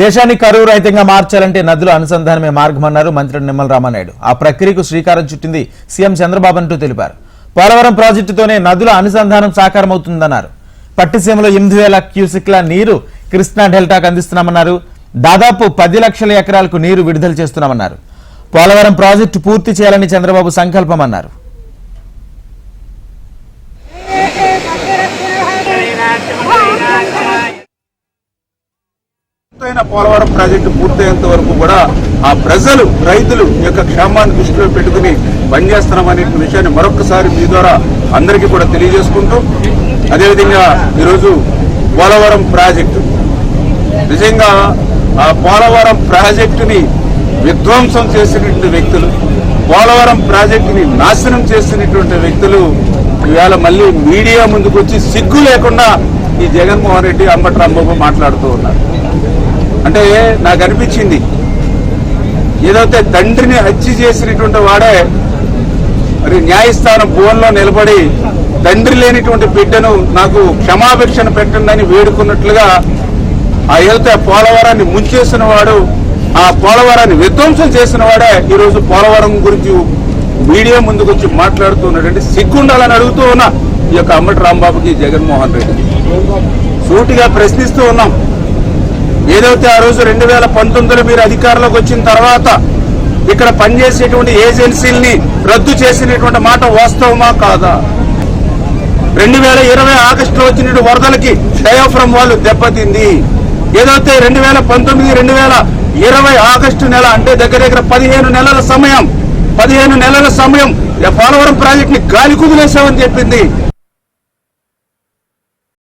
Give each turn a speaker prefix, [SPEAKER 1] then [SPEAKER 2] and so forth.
[SPEAKER 1] దేశాన్ని కరువు రహితంగా మార్చాలంటే నదుల అనుసంధానమే మార్గమన్నారు మంత్రి నిమ్మల రామానాయుడు. ఆ ప్రక్రియకు శ్రీకారం చుట్టింది సీఎం చంద్రబాబు అంటూ తెలిపారు. పోలవరం ప్రాజెక్టుతోనే నదుల అనుసంధానం సాకారమవుతుందన్నారు. పట్టిసీమలో ఎనిమిది వేల క్యూసిక్ల నీరు కృష్ణా డెల్టాకు అందిస్తున్నామన్నారు. దాదాపు పది లక్షల ఎకరాలకు నీరు విడుదల చేస్తున్నామన్నారు. పోలవరం ప్రాజెక్టు పూర్తి చేయాలని చంద్రబాబు సంకల్పమన్నారు.
[SPEAKER 2] పూర్తయిన పోలవరం ప్రాజెక్టు పూర్తయ్యేంత వరకు కూడా ఆ ప్రజలు రైతులు యొక్క క్షేమాన్ని దృష్టిలో పెట్టుకుని పనిచేస్తున్నామనే విషయాన్ని మరొకసారి మీ ద్వారా అందరికీ కూడా తెలియజేసుకుంటూ అదేవిధంగా ఈరోజు పోలవరం ప్రాజెక్టు. నిజంగా ఆ పోలవరం ప్రాజెక్టుని విధ్వంసం చేసినటువంటి వ్యక్తులు పోలవరం ప్రాజెక్టుని నాశనం చేసినటువంటి వ్యక్తులు ఇవాళ మళ్ళీ మీడియా ముందుకు వచ్చి సిగ్గు లేకుండా ఈ జగన్మోహన్ రెడ్డి అంబటి రాంబాబు మాట్లాడుతూ ఉన్నారు. అంటే నాకు అనిపించింది. ఏదైతే తండ్రిని హత్య చేసినటువంటి వాడే మరి న్యాయస్థానం భువన్లో నిలబడి తండ్రి లేనిటువంటి బిడ్డను నాకు క్షమాభిక్షను పెట్టండి వేడుకున్నట్లుగా ఆ ఏదైతే పోలవరాన్ని ముంచేసిన వాడు ఆ పోలవరాన్ని విధ్వంసం చేసిన వాడే ఈరోజు పోలవరం గురించి మీడియా ముందుకు వచ్చి మాట్లాడుతున్నాడంటే సిగ్గుండాలని అడుగుతూ ఉన్నా ఈ యొక్క అమ్మటి రాంబాబుకి జగన్మోహన్ రెడ్డి. సూటిగా ప్రశ్నిస్తూ ఉన్నాం. ఏదైతే ఆ రోజు రెండు వేల పంతొమ్మిదిలో మీరు అధికారంలోకి వచ్చిన తర్వాత ఇక్కడ పనిచేసేటువంటి ఏజెన్సీల్ని రద్దు చేసినటువంటి మాట వాస్తవమా కాదా? రెండు వేల ఇరవై ఆగస్టులో వచ్చిన వరదలకి డయాఫ్రమ్ వాళ్ళు దెబ్బతింది. ఏదైతే రెండు వేల పంతొమ్మిది రెండు వేల ఇరవై ఆగస్టు నెల అంటే దగ్గర దగ్గర పదిహేను నెలల సమయం పదిహేను నెలల సమయం పోలవరం ప్రాజెక్ట్ని గాలి కుదిలేసామని చెప్పింది.